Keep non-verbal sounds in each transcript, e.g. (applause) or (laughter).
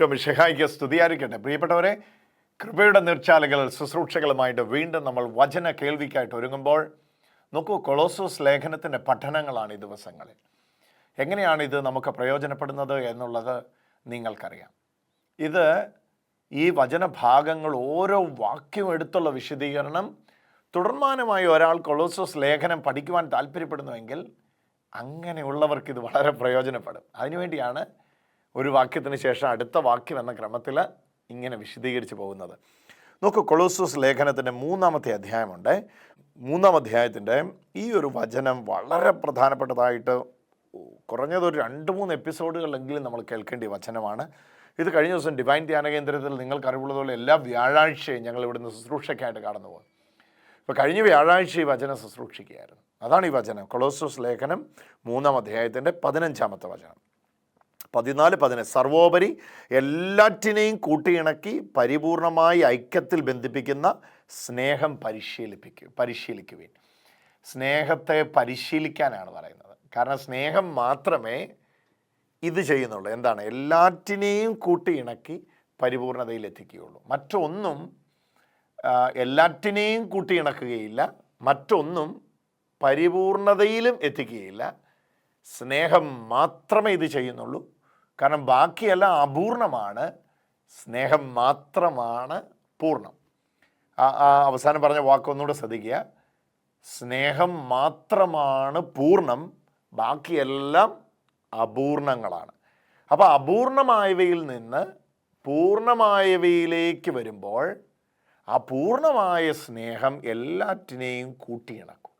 ഷമിഷഹായിക്ക് സ്തുതിയായിരിക്കട്ടെ. പ്രിയപ്പെട്ടവരെ കൃപയുടെ നീർച്ചാലുകൾ ശുശ്രൂഷകളുമായിട്ട് വീണ്ടും നമ്മൾ വചന കേൾവിക്കായിട്ട് ഒരുങ്ങുമ്പോൾ നോക്കൂ കൊളോസോസ് ലേഖനത്തിന്റെ പഠനങ്ങളാണ് ഈ ദിവസങ്ങളിൽ. എങ്ങനെയാണ് ഇത് നമുക്ക് പ്രയോജനപ്പെടുന്നത് എന്നുള്ളത് നിങ്ങൾക്കറിയാം. ഇത് ഈ വചനഭാഗങ്ങൾ ഓരോ വാക്യം എടുത്തുള്ള വിശദീകരണം തുടർമാനമായി ഒരാൾ കൊളോസോസ് ലേഖനം പഠിക്കുവാൻ താല്പര്യപ്പെടുന്നുവെങ്കിൽ അങ്ങനെയുള്ളവർക്ക് ഇത് വളരെ പ്രയോജനപ്പെടും. അതിനുവേണ്ടിയാണ് ഒരു വാക്യത്തിന് ശേഷം അടുത്ത വാക്യം എന്ന ക്രമത്തിൽ ഇങ്ങനെ വിശദീകരിച്ച് പോകുന്നത്. നോക്കൂ കൊളോസോസ് ലേഖനത്തിന്റെ മൂന്നാമത്തെ അധ്യായമുണ്ട്. മൂന്നാം അധ്യായത്തിന്റെ ഈ ഒരു വചനം വളരെ പ്രധാനപ്പെട്ടതായിട്ട് കുറഞ്ഞതൊരു രണ്ട് മൂന്ന് എപ്പിസോഡുകളെങ്കിലും നമ്മൾ കേൾക്കേണ്ട വചനമാണ്. ഇത് കഴിഞ്ഞ ദിവസം ഡിവൈൻ ധ്യാന കേന്ദ്രത്തിൽ നിങ്ങൾക്ക് അറിവുള്ളതുപോലെ എല്ലാ വ്യാഴാഴ്ചയും ഞങ്ങൾ ഇവിടുന്ന് ശുശ്രൂഷയ്ക്കായിട്ട് കടന്നു പോകും ഇപ്പോൾ കഴിഞ്ഞ വ്യാഴാഴ്ച ഈ വചനം ശുശ്രൂഷിക്കുകയായിരുന്നു. അതാണ് ഈ വചനം. കൊളോസോസ് ലേഖനം മൂന്നാം അധ്യായത്തിന്റെ പതിനഞ്ചാമത്തെ വചനം. പതിനാല് പതിനഞ്ച് സർവോപരി എല്ലാറ്റിനെയും കൂട്ടിയിണക്കി പരിപൂർണമായി ഐക്യത്തിൽ ബന്ധിപ്പിക്കുന്ന സ്നേഹം പരിശീലിപ്പിക്കുക പരിശീലിക്കുവിൻ. സ്നേഹത്തെ പരിശീലിക്കാനാണ് പറയുന്നത്. കാരണം സ്നേഹം മാത്രമേ ഇത് ചെയ്യുന്നുള്ളൂ. എന്താണ്? എല്ലാറ്റിനെയും കൂട്ടിയിണക്കി പരിപൂർണതയിൽ എത്തിക്കുകയുള്ളൂ. മറ്റൊന്നും എല്ലാറ്റിനെയും കൂട്ടിയിണക്കുകയില്ല. മറ്റൊന്നും പരിപൂർണതയിലും എത്തിക്കുകയില്ല. സ്നേഹം മാത്രമേ ഇത് ചെയ്യുന്നുള്ളൂ. കാരണം ബാക്കിയെല്ലാം അപൂർണമാണ് സ്നേഹം മാത്രമാണ് പൂർണം. ആ അവസാനം പറഞ്ഞ വാക്കൊന്നുകൂടെ ശ്രദ്ധിക്കുക. സ്നേഹം മാത്രമാണ് പൂർണം ബാക്കിയെല്ലാം അപൂർണങ്ങളാണ്. അപ്പോൾ അപൂർണമായവയിൽ നിന്ന് പൂർണമായവയിലേക്ക് വരുമ്പോൾ ആ പൂർണമായ സ്നേഹം എല്ലാറ്റിനെയും കൂട്ടിയിണക്കും.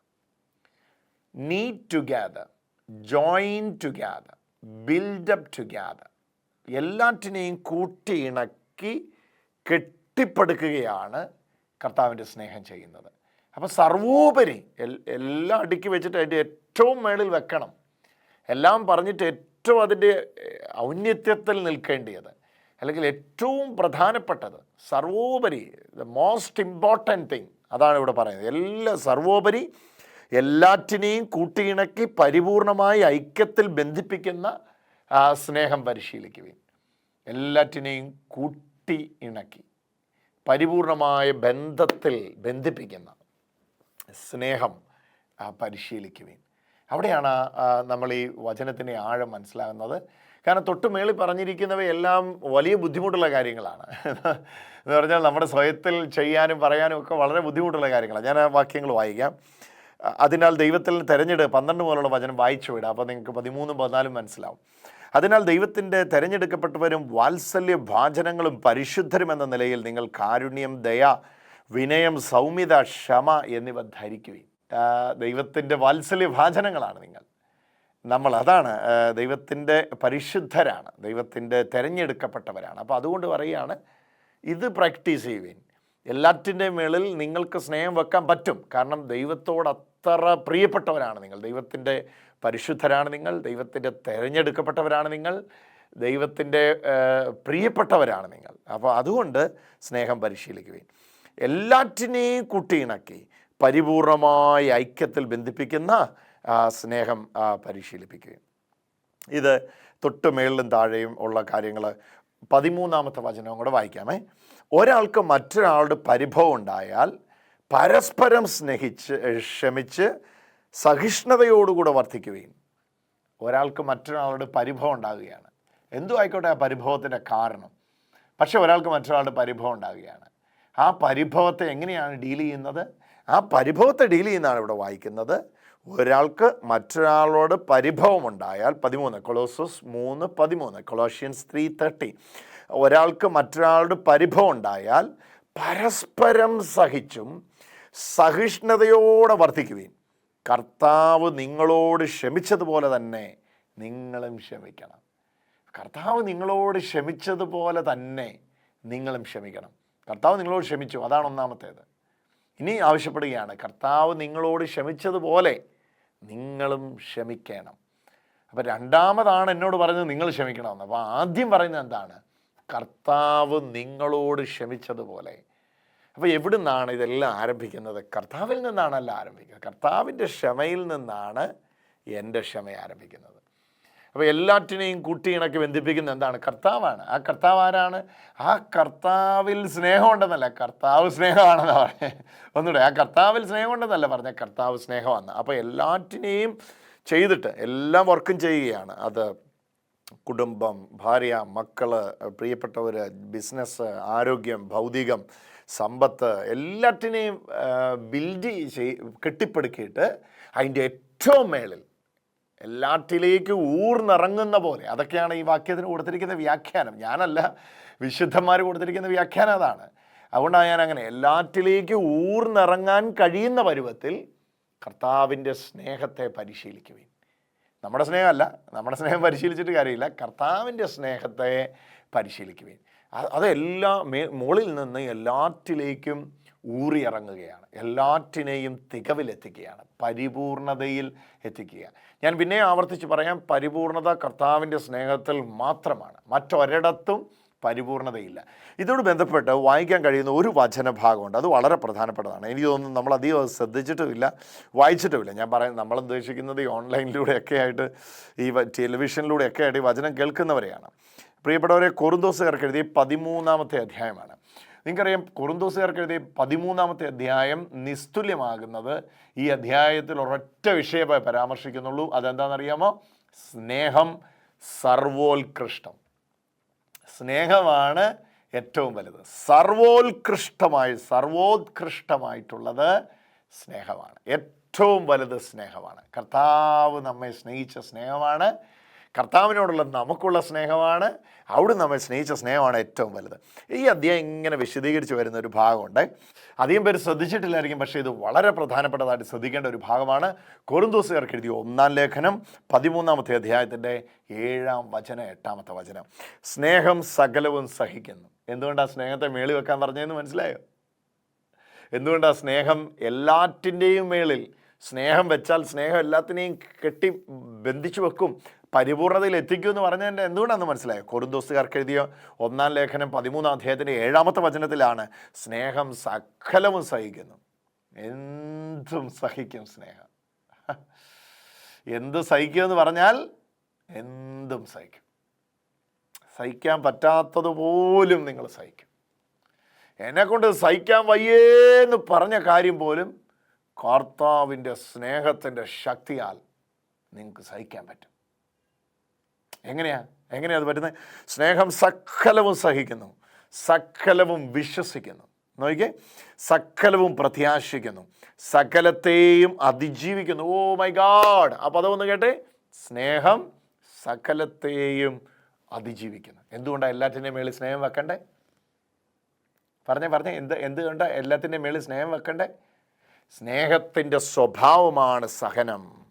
Knit together join together build up together എല്ലാറ്റിനെയും കൂട്ടിയിണക്കി കെട്ടിപ്പടുക്കുകയാണ് കർത്താവിന്റെ സ്നേഹം ചെയ്യുന്നത്. അപ്പോൾ സർവോപരി എല്ലാം അടുക്കി വെച്ചിട്ട് അതിന്റെ ഏറ്റവും മേളിൽ വെക്കണം. എല്ലാം പറഞ്ഞിട്ട് ഏറ്റവും അതിന്റെ ഔന്നത്യത്തിൽ നിൽക്കേണ്ടിയത്. അല്ലെങ്കിൽ ഏറ്റവും പ്രധാനപ്പെട്ടത് സർവോപരി ദ മോസ്റ്റ് ഇമ്പോർട്ടന്റ് തിങ് അതാണ് ഇവിടെ പറയുന്നത്. എല്ലാ സർവോപരി എല്ലാറ്റിനെയും കൂട്ടിയിണക്കി പരിപൂർണമായി ഐക്യത്തിൽ ബന്ധിപ്പിക്കുന്ന സ്നേഹം പരിശീലിക്കുവിൻ. എല്ലാറ്റിനെയും കൂട്ടി ഇണക്കി പരിപൂർണമായ ബന്ധത്തിൽ ബന്ധിപ്പിക്കുന്ന സ്നേഹം പരിശീലിക്കുവിൻ. അവിടെയാണ് നമ്മൾ ഈ വചനത്തിന്റെ ആഴം മനസ്സിലാകുന്നത്. കാരണം തൊട്ട് മേളിൽ പറഞ്ഞിരിക്കുന്നവയെല്ലാം വലിയ ബുദ്ധിമുട്ടുള്ള കാര്യങ്ങളാണ്. എന്ന് പറഞ്ഞാൽ നമ്മുടെ സ്വയത്തിൽ ചെയ്യാനും പറയാനും ഒക്കെ വളരെ ബുദ്ധിമുട്ടുള്ള കാര്യങ്ങളാണ്. ഞാൻ ആ വാക്യങ്ങൾ വായിക്കാം. അതിനാൽ ദൈവത്തിൽ തിരഞ്ഞെടു പന്ത്രണ്ട് പോലുള്ള വചനം വായിച്ചു വിടാം അപ്പോൾ നിങ്ങൾക്ക് പതിമൂന്നും പതിനാലും മനസ്സിലാവും. അതിനാൽ ദൈവത്തിന്റെ തിരഞ്ഞെടുക്കപ്പെട്ടവരും വാത്സല്യ ഭാചനങ്ങളും പരിശുദ്ധരും എന്ന നിലയിൽ നിങ്ങൾ കാരുണ്യം ദയ വിനയം സൗമ്യത ക്ഷമ എന്നിവ ധരിക്കുകയും ദൈവത്തിന്റെ വാത്സല്യ ഭാചനങ്ങളാണ് നിങ്ങൾ. നമ്മൾ അതാണ് ദൈവത്തിന്റെ പരിശുദ്ധരാണ്. ദൈവത്തിന്റെ തിരഞ്ഞെടുക്കപ്പെട്ടവരാണ്. അപ്പോൾ അതുകൊണ്ട് പറയുകയാണ് ഇത് പ്രാക്ടീസ് ചെയ്യുവിൻ. എല്ലാറ്റിന്റെ മേളിൽ നിങ്ങൾക്ക് സ്നേഹം വെക്കാൻ പറ്റും. കാരണം ദൈവത്തോട് അത്ര പ്രിയപ്പെട്ടവരാണ് നിങ്ങൾ. ദൈവത്തിന്റെ പരിശുദ്ധരാണ് നിങ്ങൾ. ദൈവത്തിന്റെ തിരഞ്ഞെടുക്കപ്പെട്ടവരാണ് നിങ്ങൾ. ദൈവത്തിന്റെ പ്രിയപ്പെട്ടവരാണ് നിങ്ങൾ. അപ്പോൾ അതുകൊണ്ട് സ്നേഹം പരിശീലിക്കുകയും എല്ലാറ്റിനെയും കൂട്ടിയിണക്കി പരിപൂർണമായ ഐക്യത്തിൽ ബന്ധിപ്പിക്കുന്ന സ്നേഹം പരിശീലിപ്പിക്കുകയും ഇത് തൊട്ട് മേളിലും താഴെയും ഉള്ള കാര്യങ്ങൾ പതിമൂന്നാമത്തെ വചനവും കൂടെ വായിക്കാമേ. ഒരാൾക്ക് മറ്റൊരാളുടെ പരിഭവം ഉണ്ടായാൽ പരസ്പരം സ്നേഹിച്ച് ക്ഷമിച്ച് സഹിഷ്ണുതയോടുകൂടെ വർദ്ധിക്കുകയും ഒരാൾക്ക് മറ്റൊരാളുടെ പരിഭവം ഉണ്ടാകുകയാണ്. എന്തു ആയിക്കോട്ടെ ആ പരിഭവത്തിന്റെ കാരണം? പക്ഷെ ഒരാൾക്ക് മറ്റൊരാളുടെ പരിഭവം ഉണ്ടാകുകയാണ്. ആ പരിഭവത്തെ എങ്ങനെയാണ് ഡീൽ ചെയ്യുന്നത്? ആ പരിഭവത്തെ ഡീൽ ചെയ്യുന്നതാണ് ഇവിടെ വായിക്കുന്നത്. ഒരാൾക്ക് മറ്റൊരാളോട് പരിഭവം ഉണ്ടായാൽ പതിമൂന്ന് കൊളോസസ് മൂന്ന് പതിമൂന്ന് കൊളോഷ്യൻസ് ത്രീ തേർട്ടി ഒരാൾക്ക് മറ്റൊരാളുടെ പരിഭവം ഉണ്ടായാൽ പരസ്പരം സഹിച്ചും സഹിഷ്ണുതയോടെ വർദ്ധിക്കുവീൻ കർത്താവ് നിങ്ങളോട് ക്ഷമിച്ചതുപോലെ തന്നെ നിങ്ങളും ക്ഷമിക്കണം. കർത്താവ് നിങ്ങളോട് ക്ഷമിച്ചതുപോലെ തന്നെ നിങ്ങളും ക്ഷമിക്കണം. കർത്താവ് നിങ്ങളോട് ക്ഷമിച്ചു അതാണ് ഒന്നാമത്തേത്. ഇനി ആവശ്യപ്പെടുകയാണ് കർത്താവ് നിങ്ങളോട് ക്ഷമിച്ചതുപോലെ നിങ്ങളും ക്ഷമിക്കണം. അപ്പം രണ്ടാമതാണ് എന്നോട് പറയുന്നത് നിങ്ങൾ ക്ഷമിക്കണമെന്ന് അപ്പോൾ ആദ്യം പറയുന്നത് എന്താണ്? കർത്താവ് നിങ്ങളോട് ക്ഷമിച്ചതുപോലെ. അപ്പോൾ എവിടെ നിന്നാണ് ഇതെല്ലാം ആരംഭിക്കുന്നത്? കർത്താവിൽ നിന്നാണല്ല ആരംഭിക്കുന്നത് കർത്താവിന്റെ ക്ഷമയിൽ നിന്നാണ് എന്റെ ക്ഷമ ആരംഭിക്കുന്നത്. അപ്പോൾ എല്ലാറ്റിനെയും കൂട്ടി ഇണക്കി ബന്ധിപ്പിക്കുന്ന എന്താണ്? കർത്താവാണ്. ആ കർത്താവ് ആരാണ്? ആ കർത്താവിൽ സ്നേഹമുണ്ടെന്നല്ല. കർത്താവ് സ്നേഹമാണെന്ന് പറഞ്ഞത് ഒന്നുകൂടെ ആ കർത്താവിൽ സ്നേഹമുണ്ടെന്നല്ല പറഞ്ഞ. കർത്താവ് സ്നേഹമാണ് അപ്പോൾ എല്ലാറ്റിനെയും ചെയ്തിട്ട് എല്ലാം വർക്കും ചെയ്യുകയാണ്. അത് കുടുംബം ഭാര്യ മക്കൾ പ്രിയപ്പെട്ടവർ ബിസിനസ് ആരോഗ്യം ഭൗതികം സമ്പത്ത് എല്ലാറ്റിനെയും ബിൽഡ് ചെയ് കെട്ടിപ്പടുക്കിയിട്ട് അതിന്റെ ഏറ്റവും മേളിൽ എല്ലാറ്റിലേക്ക് ഊർന്നിറങ്ങുന്ന പോലെ അതൊക്കെയാണ് ഈ വാക്യത്തിന് കൊടുത്തിരിക്കുന്ന വ്യാഖ്യാനം. ഞാനല്ല വിശുദ്ധന്മാർ കൊടുത്തിരിക്കുന്ന വ്യാഖ്യാനം അതാണ്. അതുകൊണ്ടാണ് ഞാൻ അങ്ങനെ എല്ലാറ്റിലേക്ക് ഊർന്നിറങ്ങാൻ കഴിയുന്ന പരുവത്തിൽ കർത്താവിന്റെ സ്നേഹത്തെ പരിശീലിക്കുവിൻ. നമ്മുടെ സ്നേഹമല്ല. നമ്മുടെ സ്നേഹം പരിശീലിച്ചിട്ട് കാര്യമില്ല. കർത്താവിന്റെ സ്നേഹത്തെ പരിശീലിക്കുകയും അതെല്ലാ മേ മുകളിൽ നിന്ന് എല്ലാറ്റിലേക്കും ഊറിയിറങ്ങുകയാണ്. എല്ലാറ്റിനെയും തികവിലെത്തിക്കുകയാണ്. പരിപൂർണതയിൽ എത്തിക്കുക ഞാൻ പിന്നെ ആവർത്തിച്ച് പറയാം. പരിപൂർണത കർത്താവിന്റെ സ്നേഹത്തിൽ മാത്രമാണ്. മറ്റൊരിടത്തും പരിപൂർണതയില്ല. ഇതോട് ബന്ധപ്പെട്ട് വായിക്കാൻ കഴിയുന്ന ഒരു വചനഭാഗമുണ്ട്. അത് വളരെ പ്രധാനപ്പെട്ടതാണ്. എനിക്ക് തോന്നുന്നു നമ്മൾ അധികം അത് ശ്രദ്ധിച്ചിട്ടുമില്ല വായിച്ചിട്ടുമില്ല. ഞാൻ പറയാം നമ്മൾ ഉദ്ദേശിക്കുന്നത് ഈ ഓൺലൈനിലൂടെയൊക്കെ ആയിട്ട് ഈ ടെലിവിഷനിലൂടെയൊക്കെ ആയിട്ട് ഈ വചനം കേൾക്കുന്നവരെയാണ്. പ്രിയപ്പെട്ടവരെ കൊറുന്തോസുകാർക്ക് എഴുതിയ പതിമൂന്നാമത്തെ അധ്യായമാണ്. നിങ്ങൾക്കറിയാം കുറുന്തോസുകാർക്ക് എഴുതിയ പതിമൂന്നാമത്തെ അധ്യായം നിസ്തുല്യമാകുന്നത് ഈ അധ്യായത്തിൽ ഒരൊറ്റ വിഷയമേ പരാമർശിക്കുന്നുള്ളൂ. അതെന്താണെന്നറിയാമോ? സ്നേഹം സർവോത്കൃഷ്ടം സ്നേഹമാണ് ഏറ്റവും വലുത്. സർവോത്കൃഷ്ടമായി സർവോത്കൃഷ്ടമായിട്ടുള്ളത് സ്നേഹമാണ്. ഏറ്റവും വലുത് സ്നേഹമാണ്. കർത്താവ് നമ്മെ സ്നേഹിച്ച സ്നേഹമാണ്. കർത്താവിനോടുള്ള നമുക്കുള്ള സ്നേഹമാണ് അവിടെ നമ്മൾ സ്നേഹിച്ച സ്നേഹമാണ് ഏറ്റവും വലുത്. ഈ അധ്യായം ഇങ്ങനെ വിശദീകരിച്ച് വരുന്ന ഒരു ഭാഗമുണ്ട്. അധികം പേര് ശ്രദ്ധിച്ചിട്ടില്ലായിരിക്കും പക്ഷേ ഇത് വളരെ പ്രധാനപ്പെട്ടതായിട്ട് ശ്രദ്ധിക്കേണ്ട ഒരു ഭാഗമാണ്. കൊറുന്തോസുകാർക്ക് എഴുതിയ ഒന്നാം ലേഖനം പതിമൂന്നാമത്തെ അധ്യായത്തിന്റെ ഏഴാം വചനം എട്ടാമത്തെ വചനം. സ്നേഹം സകലവും സഹിക്കുന്നു. എന്തുകൊണ്ടാണ് സ്നേഹത്തെ മേളി വെക്കാൻ പറഞ്ഞതെന്ന് മനസ്സിലായോ? എന്തുകൊണ്ടാണ് സ്നേഹം എല്ലാറ്റിന്റെയും മേളിൽ സ്നേഹം വെച്ചാൽ സ്നേഹം എല്ലാത്തിനെയും കെട്ടി ബന്ധിച്ചു വെക്കും? പരിപൂർണതയിൽ എത്തിക്കൂ എന്ന് പറഞ്ഞതിന്റെ എന്തുകൊണ്ടാണെന്ന് മനസ്സിലായോ? കൊറുന്തോസുകാർക്ക് എഴുതിയ ഒന്നാം ലേഖനം പതിമൂന്നാം അധ്യായത്തിന്റെ ഏഴാമത്തെ വചനത്തിലാണ് സ്നേഹം സകലവും സഹിക്കുന്നു. എന്തും സഹിക്കും സ്നേഹം. എന്ത് സഹിക്കുമെന്ന് പറഞ്ഞാൽ എന്തും സഹിക്കും. സഹിക്കാൻ പറ്റാത്തതുപോലും നിങ്ങൾ സഹിക്കും. എന്നെക്കൊണ്ട് സഹിക്കാൻ സഹിക്കാൻ വയ്യേന്ന് പറഞ്ഞ കാര്യം പോലും കർത്താവിന്റെ സ്നേഹത്തിന്റെ ശക്തിയാൽ നിങ്ങൾക്ക് സഹിക്കാൻ പറ്റും. എങ്ങനെയാ? എങ്ങനെയാ അത് പറ്റുന്നത്? സ്നേഹം സകലവും സഹിക്കുന്നു. സകലവും വിശ്വസിക്കുന്നു. നോക്കിക്കേ. സകലവും പ്രത്യാശിക്കുന്നു. സകലത്തെയും അതിജീവിക്കുന്നു. Oh my God. ആ പദം ഒന്ന് കേട്ടെ. സ്നേഹം സകലത്തെയും അതിജീവിക്കുന്നു. എന്തുകൊണ്ടാണ് എല്ലാത്തിന്റെ മേളിൽ സ്നേഹം വെക്കണ്ടേ? പറഞ്ഞേ പറഞ്ഞേ. എന്ത് എന്തുകൊണ്ട് എല്ലാത്തിന്റെ മേളിൽ സ്നേഹം വെക്കണ്ടേ? സ്നേഹത്തിന്റെ സ്വഭാവമാണ് സഹനം.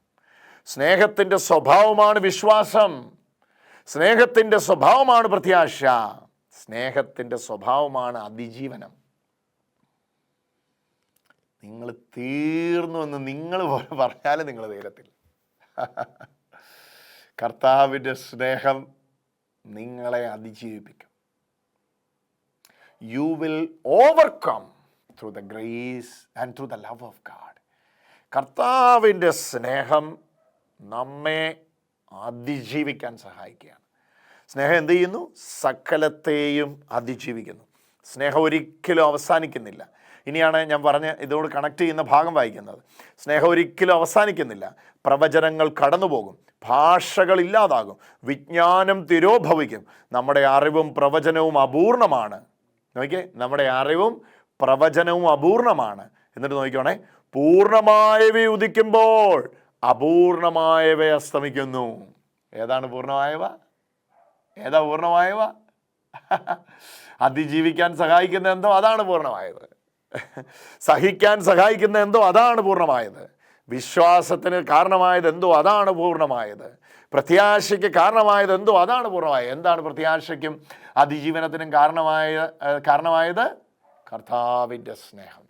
സ്നേഹത്തിന്റെ സ്വഭാവമാണ് വിശ്വാസം. സ്നേഹത്തിന്റെ സ്വഭാവമാണ് പ്രത്യാശ. സ്നേഹത്തിന്റെ സ്വഭാവമാണ് അതിജീവനം. നിങ്ങൾ തീർന്നു എന്ന് നിങ്ങൾ പോലെ പറഞ്ഞാലും നിങ്ങൾ തീരത്തില്ല (laughs) കർത്താവിന്റെ സ്നേഹം നിങ്ങളെ അതിജീവിപ്പിക്കും. You will overcome through the grace and through the love of God കർത്താവിന്റെ സ്നേഹം നമ്മെ അതിജീവിക്കാൻ സഹായിക്കുകയാണ്. സ്നേഹം എന്ത് ചെയ്യുന്നു? സകലത്തെയും അതിജീവിക്കുന്നു. സ്നേഹം ഒരിക്കലും അവസാനിക്കുന്നില്ല. ഇനിയാണ് ഞാൻ പറഞ്ഞ് ഇതോട് കണക്ട് ചെയ്യുന്ന ഭാഗം വായിക്കുന്നത്. സ്നേഹം ഒരിക്കലും അവസാനിക്കുന്നില്ല. പ്രവചനങ്ങൾ കടന്നുപോകും. ഭാഷകൾ ഇല്ലാതാകും. വിജ്ഞാനം തിരോഭവിക്കും. നമ്മുടെ അറിവും പ്രവചനവും അപൂർണമാണ്. നോക്കിയേ നമ്മുടെ അറിവും പ്രവചനവും അപൂർണമാണ്. എന്നിട്ട് നോക്കിക്കോണേ. പൂർണമായവ ഉദിക്കുമ്പോൾ അപൂർണമായവ അസ്തമിക്കുന്നു. ഏതാണ് പൂർണമായവ ഏതാ പൂർണമായവ? അതിജീവിക്കാൻ സഹായിക്കുന്ന എന്തോ അതാണ് പൂർണമായത്. സഹിക്കാൻ സഹായിക്കുന്ന എന്തോ അതാണ് പൂർണമായത്. വിശ്വാസത്തിന് കാരണമായത് എന്തോ അതാണ് പൂർണമായത്. പ്രത്യാശയ്ക്ക് കാരണമായത് എന്തോ അതാണ് പൂർണമായത്. എന്താണ് പ്രത്യാശയ്ക്കും അതിജീവനത്തിനും കാരണമായ കാരണമായത്? കർത്താവിന്റെ സ്നേഹം.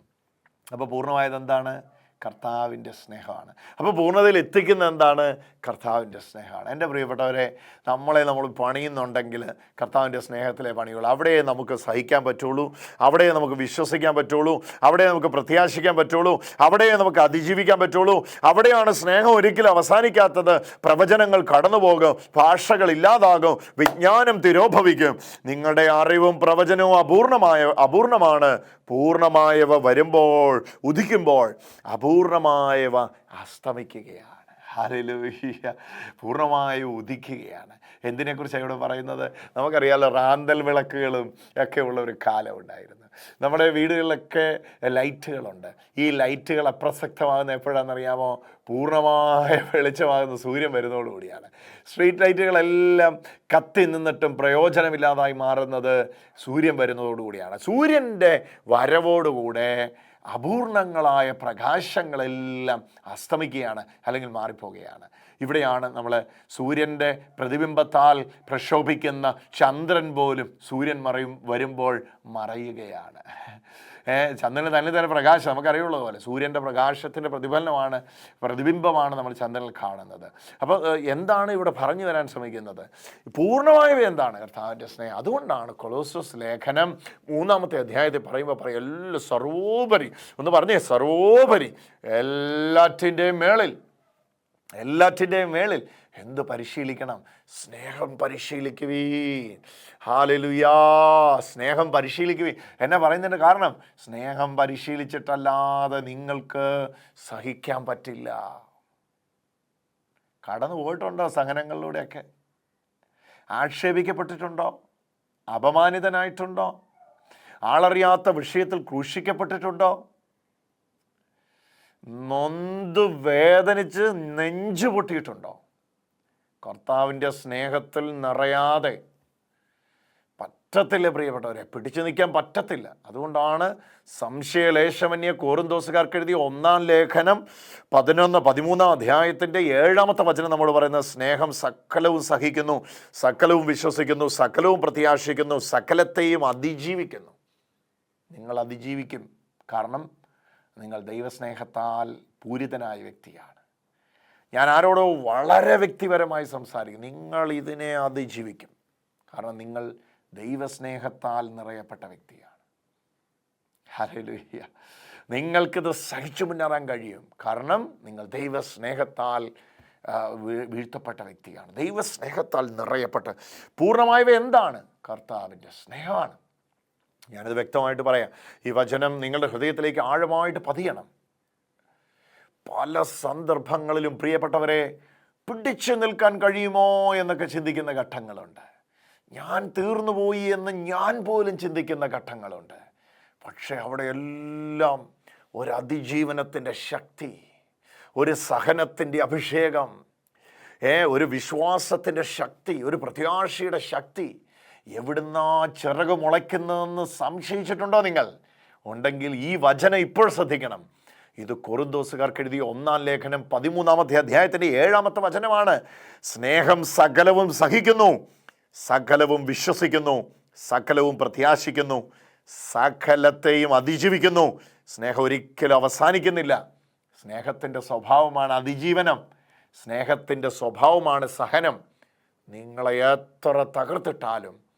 അപ്പോൾ പൂർണമായത് എന്താണ്? കർത്താവിന്റെ സ്നേഹമാണ്. അപ്പോൾ പൂർണതയിൽ എത്തിക്കുന്ന എന്താണ്? കർത്താവിന്റെ സ്നേഹമാണ്. എന്റെ പ്രിയപ്പെട്ടവരെ നമ്മളെ നമ്മൾ പണിയുന്നുണ്ടെങ്കിൽ കർത്താവിന്റെ സ്നേഹത്തിലെ പണികൾ അവിടെ നമുക്ക് സഹിക്കാൻ പറ്റുള്ളൂ അവിടെ നമുക്ക് വിശ്വസിക്കാൻ പറ്റുള്ളൂ അവിടെ നമുക്ക് പ്രത്യാശിക്കാൻ പറ്റുള്ളൂ അവിടെ നമുക്ക് അതിജീവിക്കാൻ പറ്റുള്ളൂ അവിടെയാണ് സ്നേഹം ഒരിക്കലും അവസാനിക്കാത്തത്. പ്രവചനങ്ങൾ കടന്നുപോകും ഭാഷകൾ ഇല്ലാതാകും വിജ്ഞാനം തിരോഭവിക്കും. നിങ്ങളുടെ അറിവും പ്രവചനവും അപൂർണമായ അപൂർണമാണ്. പൂർണമായവ വരുമ്പോൾ ഉദിക്കുമ്പോൾ അപൂർണമായവ അസ്തമിക്കുകയാണ്. ഹല്ലേലൂയ പൂർണമായി ഉദിക്കുകയാണ്. എന്തിനെക്കുറിച്ച് ഇവിടെ പറയുന്നത്? നമുക്കറിയാലോ റാന്തൽ വിളക്കുകളും ഒക്കെ ഉള്ള ഒരു കാലം ഉണ്ടായിരുന്നു. നമ്മുടെ വീടുകളിലൊക്കെ ലൈറ്റുകളുണ്ട്. ഈ ലൈറ്റുകൾ അപ്രസക്തമാകുന്ന എപ്പോഴാണെന്നറിയാമോ? പൂർണമായ വെളിച്ചമാകുന്ന സൂര്യൻ വരുന്നതോടുകൂടിയാണ് സ്ട്രീറ്റ് ലൈറ്റുകളെല്ലാം കത്തി നിന്നിട്ടും പ്രയോജനമില്ലാതായി മാറുന്നത് സൂര്യൻ വരുന്നതോടുകൂടിയാണ് സൂര്യന്റെ വരവോടുകൂടെ അപൂർണങ്ങളായ പ്രകാശങ്ങളെല്ലാം അസ്തമിക്കുകയാണ് അല്ലെങ്കിൽ മാറിപ്പോവുകയാണ്. ഇവിടെയാണ് നമ്മൾ സൂര്യന്റെ പ്രതിബിംബത്താൽ പ്രക്ഷോഭിക്കുന്ന ചന്ദ്രൻ പോലും സൂര്യൻ മറയും വരുമ്പോൾ മറയുകയാണ്. ചന്ദ്രന് തന്നെ തന്നെ പ്രകാശം നമുക്കറിയുള്ള പോലെ സൂര്യന്റെ പ്രകാശത്തിന്റെ പ്രതിഫലനമാണ് പ്രതിബിംബമാണ് നമ്മൾ ചന്ദ്രനിൽ കാണുന്നത്. അപ്പോൾ എന്താണ് ഇവിടെ പറഞ്ഞു തരാൻ ശ്രമിക്കുന്നത്? പൂർണമായവ എന്താണ് കർത്താവിന്റെ സ്നേഹം? അതുകൊണ്ടാണ് കൊളോസസ് ലേഖനം മൂന്നാമത്തെ അധ്യായത്തിൽ പറയുമ്പോൾ പറയും എല്ലാ സർവോപരി. ഒന്ന് പറഞ്ഞേ സർവോപരി എല്ലാറ്റിന്റെയും മേളിൽ എല്ലാറ്റിന്റെയും മേളിൽ എന്ത് പരിശീലിക്കണം? സ്നേഹം പരിശീലിക്കുവീൻ. ഹാലലുയാ. സ്നേഹം പരിശീലിക്കുവീൻ. എന്നെ പറയുന്നതിന്റെ കാരണം? സ്നേഹം പരിശീലിച്ചിട്ടല്ലാതെ നിങ്ങൾക്ക് സഹിക്കാൻ പറ്റില്ല. കടന്നു പോയിട്ടുണ്ടോ സഹനങ്ങളിലൂടെയൊക്കെ? ആക്ഷേപിക്കപ്പെട്ടിട്ടുണ്ടോ? അപമാനിതനായിട്ടുണ്ടോ? ആളറിയാത്ത വിഷയത്തിൽ ക്രൂശിക്കപ്പെട്ടിട്ടുണ്ടോ? നൊന്ത് വേദനിച്ച് നെഞ്ചു പൊട്ടിയിട്ടുണ്ടോ? കർത്താവിന്റെ സ്നേഹത്തിൽ നിറയാതെ. പറ്റത്തില്ല പ്രിയപ്പെട്ടവരെ പിടിച്ചു നിൽക്കാൻ പറ്റത്തില്ല. അതുകൊണ്ടാണ് സംശയലേശമന്യ കോറുന്തോസുകാർക്ക് എഴുതിയ ഒന്നാം ലേഖനം പതിനൊന്ന് പതിമൂന്നാം അധ്യായത്തിന്റെ ഏഴാമത്തെ വചനം നമ്മൾ പറയുന്നത് സ്നേഹം സകലവും സഹിക്കുന്നു സകലവും വിശ്വസിക്കുന്നു സകലവും പ്രത്യാശിക്കുന്നു സകലത്തെയും അതിജീവിക്കുന്നു. നിങ്ങൾ അതിജീവിക്കും. കാരണം നിങ്ങൾ ദൈവസ്നേഹത്താൽ പൂരിതനായ വ്യക്തിയാണ്. ഞാൻ ആരോടോ വളരെ വ്യക്തിപരമായി സംസാരിക്കും നിങ്ങൾ ഇതിനെ അതിജീവിക്കും. കാരണം നിങ്ങൾ ദൈവസ്നേഹത്താൽ നിറയപ്പെട്ട വ്യക്തിയാണ്. ഹല്ലേലൂയ നിങ്ങൾക്കിത് സഹിച്ചു മുന്നേറാൻ കഴിയും. കാരണം നിങ്ങൾ ദൈവസ്നേഹത്താൽ വീഴ്ത്തപ്പെട്ട വ്യക്തിയാണ്. ദൈവസ്നേഹത്താൽ നിറയപ്പെട്ട പൂർണമായവ എന്താണ്? കർത്താവിന്റെ സ്നേഹമാണ്. ഞാനത് വ്യക്തമായിട്ട് പറയാം. ഈ വചനം നിങ്ങളുടെ ഹൃദയത്തിലേക്ക് ആഴമായിട്ട് പതിയണം. പല സന്ദർഭങ്ങളിലും പ്രിയപ്പെട്ടവരെ പിടിച്ചു നിൽക്കാൻ കഴിയുമോ എന്നൊക്കെ ചിന്തിക്കുന്ന ഘട്ടങ്ങളുണ്ട്. ഞാൻ തീർന്നുപോയി എന്ന് ഞാൻ പോലും ചിന്തിക്കുന്ന ഘട്ടങ്ങളുണ്ട്. പക്ഷേ അവിടെയെല്ലാം ഒരു അതിജീവനത്തിന്റെ ശക്തി ഒരു സഹനത്തിന്റെ അഭിഷേകം ഏ ഒരു വിശ്വാസത്തിന്റെ ശക്തി ഒരു പ്രത്യാശയുടെ ശക്തി എവിടുന്നാ ചിറക് മുളയ്ക്കുന്നതെന്ന് സംശയിച്ചിട്ടുണ്ടോ നിങ്ങൾ? ഉണ്ടെങ്കിൽ ഈ വചനം ഇപ്പോൾ ശ്രദ്ധിക്കണം. ഇത് കൊറുന്തോസുകാർക്ക് എഴുതിയ ഒന്നാം ലേഖനം പതിമൂന്നാമത്തെ അധ്യായത്തിന്റെ ഏഴാമത്തെ വചനമാണ്. സ്നേഹം സകലവും സഹിക്കുന്നു സകലവും വിശ്വസിക്കുന്നു സകലവും പ്രത്യാശിക്കുന്നു സകലത്തെയും അതിജീവിക്കുന്നു. സ്നേഹം ഒരിക്കലും അവസാനിക്കുന്നില്ല. സ്നേഹത്തിന്റെ സ്വഭാവമാണ് അതിജീവനം. സ്നേഹത്തിന്റെ സ്വഭാവമാണ് സഹനം. നിങ്ങളെ എത്ര തകർത്തിട്ടാലും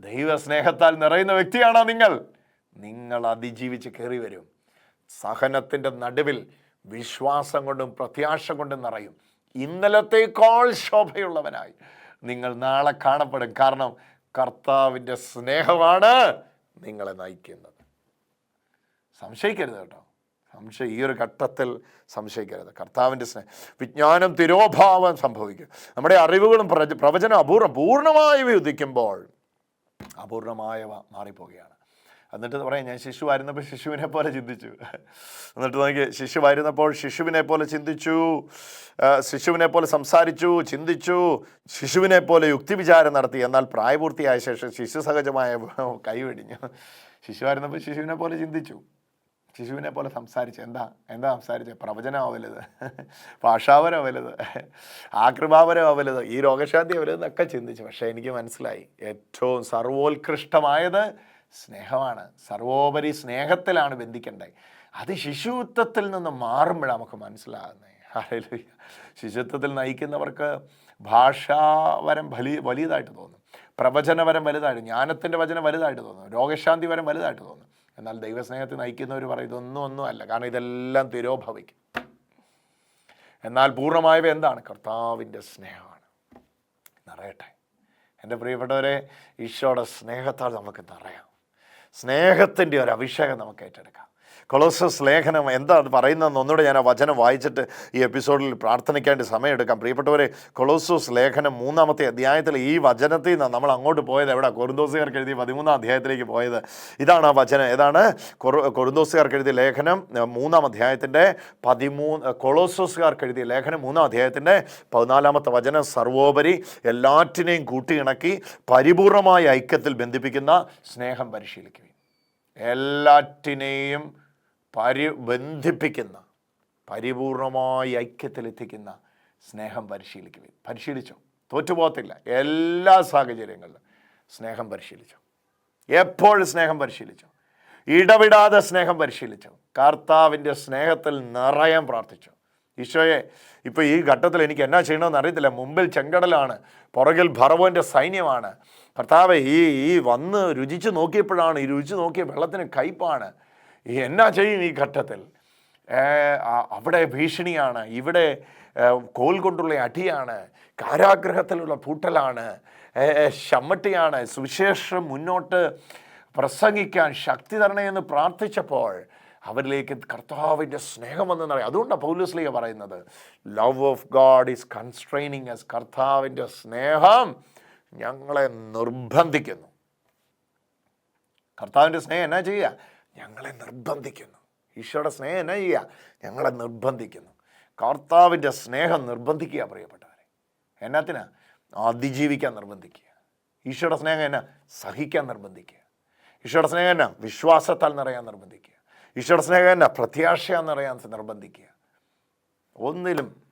ദൈവസ്നേഹത്താൽ നിറയുന്ന വ്യക്തിയാണോ നിങ്ങൾ? നിങ്ങൾ അതിജീവിച്ച് കയറി വരും. സഹനത്തിന്റെ നടുവിൽ വിശ്വാസം കൊണ്ടും പ്രത്യാശ കൊണ്ടും നിറയും. ഇന്നലത്തേക്കാൾ ശോഭയുള്ളവനായി. നിങ്ങൾ നാളെ കാണപ്പെടും. കാരണം കർത്താവിന്റെ സ്നേഹമാണ് നിങ്ങളെ നയിക്കുന്നത്. സംശയിക്കരുത് കേട്ടോ. സംശയം ഈ ഒരു ഘട്ടത്തിൽ സംശയിക്കരുത്. കർത്താവിന്റെ സ്നേഹം വിജ്ഞാനം തിരോഭാവം സംഭവിക്കും. നമ്മുടെ അറിവുകളും പ്രവചനം അപൂർവം പൂർണമായി ഉദിക്കുമ്പോൾ അപൂർണമായവ മാറിപ്പോവുകയാണ്. എന്നിട്ട് പറയാം ഞാൻ ശിശുവായിരുന്നപ്പോൾ ശിശുവിനെ പോലെ ചിന്തിച്ചു. എന്നിട്ട് നോക്കി ശിശുവായിരുന്നപ്പോൾ ശിശുവിനെ പോലെ ചിന്തിച്ചു ശിശുവിനെ പോലെ സംസാരിച്ചു ചിന്തിച്ചു ശിശുവിനെ പോലെ യുക്തിവിചാരം നടത്തി. എന്നാൽ പ്രായപൂർത്തിയായ ശേഷം ശിശു സഹജമായ കൈവെടിഞ്ഞു ശിശുവായിരുന്നപ്പോൾ ശിശുവിനെ പോലെ ചിന്തിച്ചു. ശിശുവിനെ പോലെ സംസാരിച്ച് എന്താ എന്താ സംസാരിച്ചത് പ്രവചനമോ വലുത് ഭാഷാപരം വലുത് ആകൃപാപരം വലുത് ഈ രോഗശാന്തി വലുതെന്നൊക്കെ ചിന്തിച്ചു. പക്ഷേ എനിക്ക് മനസ്സിലായി ഏറ്റവും സർവോത്കൃഷ്ടമായത് സ്നേഹമാണ്. സർവോപരി സ്നേഹത്തിലാണ് ബന്ധിക്കേണ്ടത്. അത് ശിശുത്വത്തിൽ നിന്ന് മാറുമ്പോഴാണ് നമുക്ക് മനസ്സിലാകുന്നത്. ശിശുത്വത്തിൽ നയിക്കുന്നവർക്ക് ഭാഷാവരം വലിയ വലിയതായിട്ട് തോന്നും. പ്രവചനവരം വലുതായിട്ട് ജ്ഞാനത്തിന്റെ വചനം വലുതായിട്ട് തോന്നും. രോഗശാന്തി വരം വലുതായിട്ട് തോന്നും. എന്നാൽ ദൈവസ്നേഹത്തിൽ നയിക്കുന്നവർ പറയും ഇതൊന്നും ഒന്നും അല്ല. കാരണം ഇതെല്ലാം തിരോഭവിക്കും. എന്നാൽ പൂർണമായവ എന്താണ്? കർത്താവിന്റെ സ്നേഹമാണ്. നിറയട്ടെ. എന്റെ പ്രിയപ്പെട്ടവരെ ഈശോയുടെ സ്നേഹത്താൽ നമുക്ക് നിറയാം. സ്നേഹത്തിന്റെ ഒരു അഭിഷേകം നമുക്ക് ഏറ്റെടുക്കാം. കൊളോസസ് ലേഖനം എന്താണ് പറയുന്നതെന്ന് ഒന്നുകൂടെ ഞാൻ ആ വചനം വായിച്ചിട്ട് ഈ എപ്പിസോഡിൽ പ്രാർത്ഥനയ്ക്കായിട്ട് സമയമെടുക്കാം. പ്രിയപ്പെട്ടവരെ കൊളോസസ് ലേഖനം മൂന്നാമത്തെ അധ്യായത്തിൽ ഈ വചനത്തിൽ നിന്നാണ് നമ്മൾ അങ്ങോട്ട് പോയത്. എവിടെ? കൊറുന്തോസുകാർക്ക് എഴുതി പതിമൂന്നാം അധ്യായത്തിലേക്ക് പോയത്. ഇതാണ് ആ വചനം. ഏതാണ്? കൊറുന്തോസുകാർക്ക് എഴുതിയ ലേഖനം മൂന്നാം അധ്യായത്തിന്റെ പതിമൂന്ന് കൊളോസോസുകാർക്ക് എഴുതിയ ലേഖനം മൂന്നാം അധ്യായത്തിന്റെ പതിനാലാമത്തെ വചനം സർവോപരി എല്ലാറ്റിനെയും കൂട്ടിയിണക്കി പരിപൂർണമായ ഐക്യത്തിൽ ബന്ധിപ്പിക്കുന്ന സ്നേഹം പരിശീലിക്കുകയും എല്ലാറ്റിനെയും പരി ബന്ധിപ്പിക്കുന്ന പരിപൂർണമായി ഐക്യത്തിലെത്തിക്കുന്ന സ്നേഹം പരിശീലിക്കുക പരിശീലിച്ചോ? തോറ്റുപോകത്തില്ല. എല്ലാ സാഹചര്യങ്ങളിലും സ്നേഹം പരിശീലിച്ചോ? എപ്പോൾ സ്നേഹം പരിശീലിച്ചു? ഇടവിടാതെ സ്നേഹം പരിശീലിച്ചു? കർത്താവിന്റെ സ്നേഹത്തിൽ നിറയാൻ പ്രാർത്ഥിച്ചു? ഈശോയെ ഇപ്പോൾ ഈ ഘട്ടത്തിൽ എനിക്ക് എന്നാ ചെയ്യണമെന്ന് അറിയത്തില്ല. മുമ്പിൽ ചെങ്കടലാണ് പുറകിൽ ഭറവോന്റെ സൈന്യമാണ്. കർത്താവ് ഈ ഈ വന്ന് രുചിച്ച് നോക്കിയപ്പോഴാണ് ഈ രുചിച്ച് നോക്കിയ വെള്ളത്തിന് കയ്പാണ്. എന്നാ ചെയ്യും ഈ ഘട്ടത്തിൽ? അവിടെ ഭീഷണിയാണ് ഇവിടെ കോൽ കൊണ്ടുള്ള അടിയാണ് കാരാഗ്രഹത്തിലുള്ള പൂട്ടലാണ് ശമ്മട്ടിയാണ് സുവിശേഷം മുന്നോട്ട് പ്രസംഗിക്കാൻ ശക്തി തരണേ എന്ന് പ്രാർത്ഥിച്ചപ്പോൾ അവരിലേക്ക് കർത്താവിന്റെ സ്നേഹം വന്നെന്ന് പറയും. അതുകൊണ്ടാണ് പൗലൂസ്ലിയ പറയുന്നത് love of God is constraining us കർത്താവിന്റെ സ്നേഹം ഞങ്ങളെ നിർബന്ധിക്കുന്നു. കർത്താവിന്റെ സ്നേഹം എന്നാ ചെയ്യുക? ഞങ്ങളെ നിർബന്ധിക്കുന്നു. ഈശോയുടെ സ്നേഹം എന്നാ ചെയ്യുക? ഞങ്ങളെ നിർബന്ധിക്കുന്നു. കർത്താവിന്റെ സ്നേഹം നിർബന്ധിക്കുക പ്രിയപ്പെട്ടവരെ. എന്നാത്തിനാ? അതിജീവിക്കാൻ നിർബന്ധിക്കുക. ഈശോയുടെ സ്നേഹം എന്നാ? സഹിക്കാൻ നിർബന്ധിക്കുക. ഈശോയുടെ സ്നേഹം എന്നാ? വിശ്വാസത്താൽ നിറയാൻ നിർബന്ധിക്കുക. ഈശോയുടെ സ്നേഹം എന്നാ? പ്രത്യാശയാൽ നിറയാൻ നിർബന്ധിക്കുക. ഒന്നിലും